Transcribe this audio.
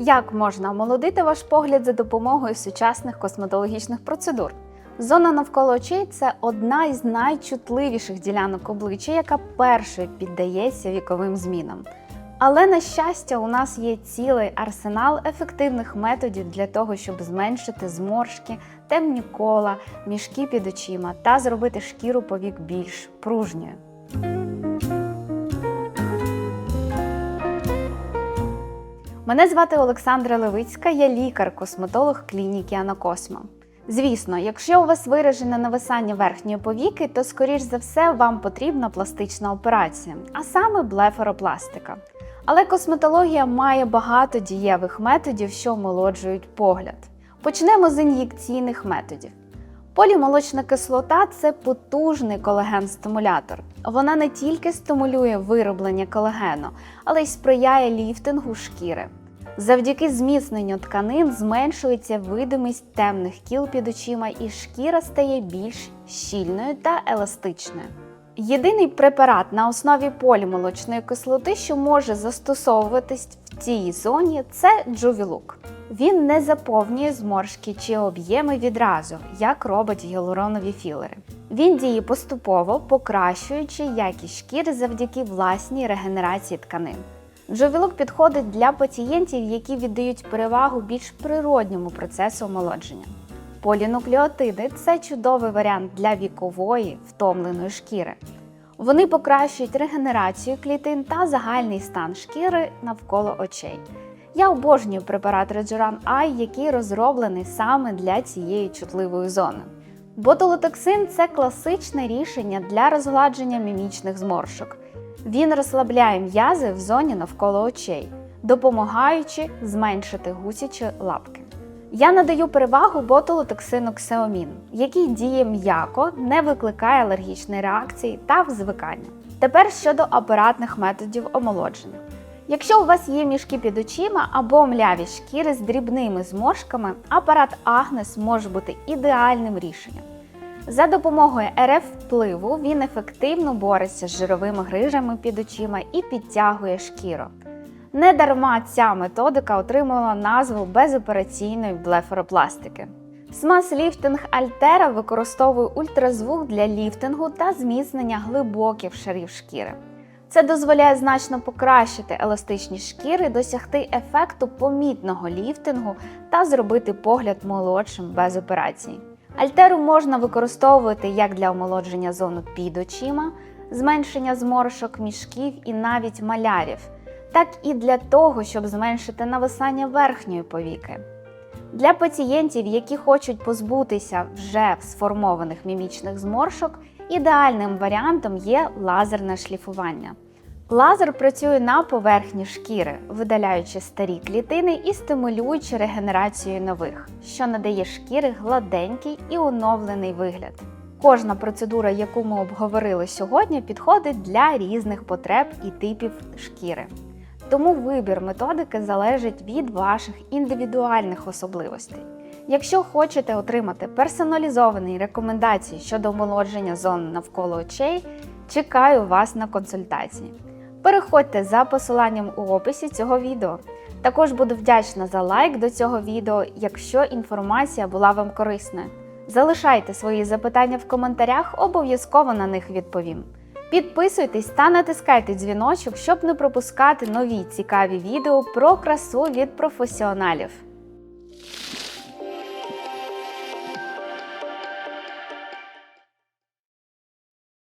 Як можна омолодити ваш погляд за допомогою сучасних косметологічних процедур? Зона навколо очей це одна із найчутливіших ділянок обличчя, яка першою піддається віковим змінам. Але на щастя, у нас є цілий арсенал ефективних методів для того, щоб зменшити зморшки, темні кола, мішки під очима та зробити шкіру повік більш пружньою. Мене звати Олександра Левицька, я лікар-косметолог клініки Анакосмо. Звісно, якщо у вас виражене нависання верхньої повіки, то скоріш за все вам потрібна пластична операція, а саме блефаропластика. Але косметологія має багато дієвих методів, що омолоджують погляд. Почнемо з ін'єкційних методів. Полімолочна кислота це потужний колаген-стимулятор. Вона не тільки стимулює вироблення колагену, але й сприяє ліфтингу шкіри. Завдяки зміцненню тканин зменшується видимість темних кіл під очима, і шкіра стає більш щільною та еластичною. Єдиний препарат на основі полімолочної кислоти, що може застосовуватись в цій зоні, це Джувілук. Він не заповнює зморшки чи об'єми відразу, як роблять гіалуронові філери. Він діє поступово, покращуючи якість шкіри завдяки власній регенерації тканин. Джовілок підходить для пацієнтів, які віддають перевагу більш природньому процесу омолодження. Полінуклеотиди це чудовий варіант для вікової втомленої шкіри. Вони покращують регенерацію клітин та загальний стан шкіри навколо очей. Я обожнюю препарат Regeran Eye, який розроблений саме для цієї чутливої зони. Ботулотоксин це класичне рішення для розгладження мімічних зморшок. Він розслабляє м'язи в зоні навколо очей, допомагаючи зменшити гусячі лапки. Я надаю перевагу ботулотоксину ксеомін, який діє м'яко, не викликає алергічної реакції та звикання. Тепер щодо апаратних методів омолодження. Якщо у вас є мішки під очима або мляві шкіри з дрібними зморшками, апарат Агнес може бути ідеальним рішенням. За допомогою РФ впливу він ефективно бореться з жировими грижами під очима і підтягує шкіру. Недарма ця методика отримала назву безопераційної блефаропластики. Смаз ліфтинг Альтера використовує ультразвук для ліфтингу та зміцнення глибоких шарів шкіри. Це дозволяє значно покращити еластичність шкіри, досягти ефекту помітного ліфтингу та зробити погляд молодшим без операцій. Альтеру можна використовувати як для омолодження зону під очима, зменшення зморшок, мішків і навіть малярів, так і для того, щоб зменшити нависання верхньої повіки. Для пацієнтів, які хочуть позбутися вже сформованих мімічних зморшок, ідеальним варіантом є лазерне шліфування. Лазер працює на поверхні шкіри, видаляючи старі клітини і стимулюючи регенерацію нових, що надає шкіри гладенький і оновлений вигляд. Кожна процедура, яку ми обговорили сьогодні, підходить для різних потреб і типів шкіри. Тому вибір методики залежить від ваших індивідуальних особливостей. Якщо хочете отримати персоналізовані рекомендації щодо омолодження зон навколо очей, чекаю вас на консультації. Переходьте за посиланням у описі цього відео. Також буду вдячна за лайк до цього відео, якщо інформація була вам корисна. Залишайте свої запитання в коментарях, обов'язково на них відповім. Підписуйтесь та натискайте дзвіночок, щоб не пропускати нові цікаві відео про красу від професіоналів.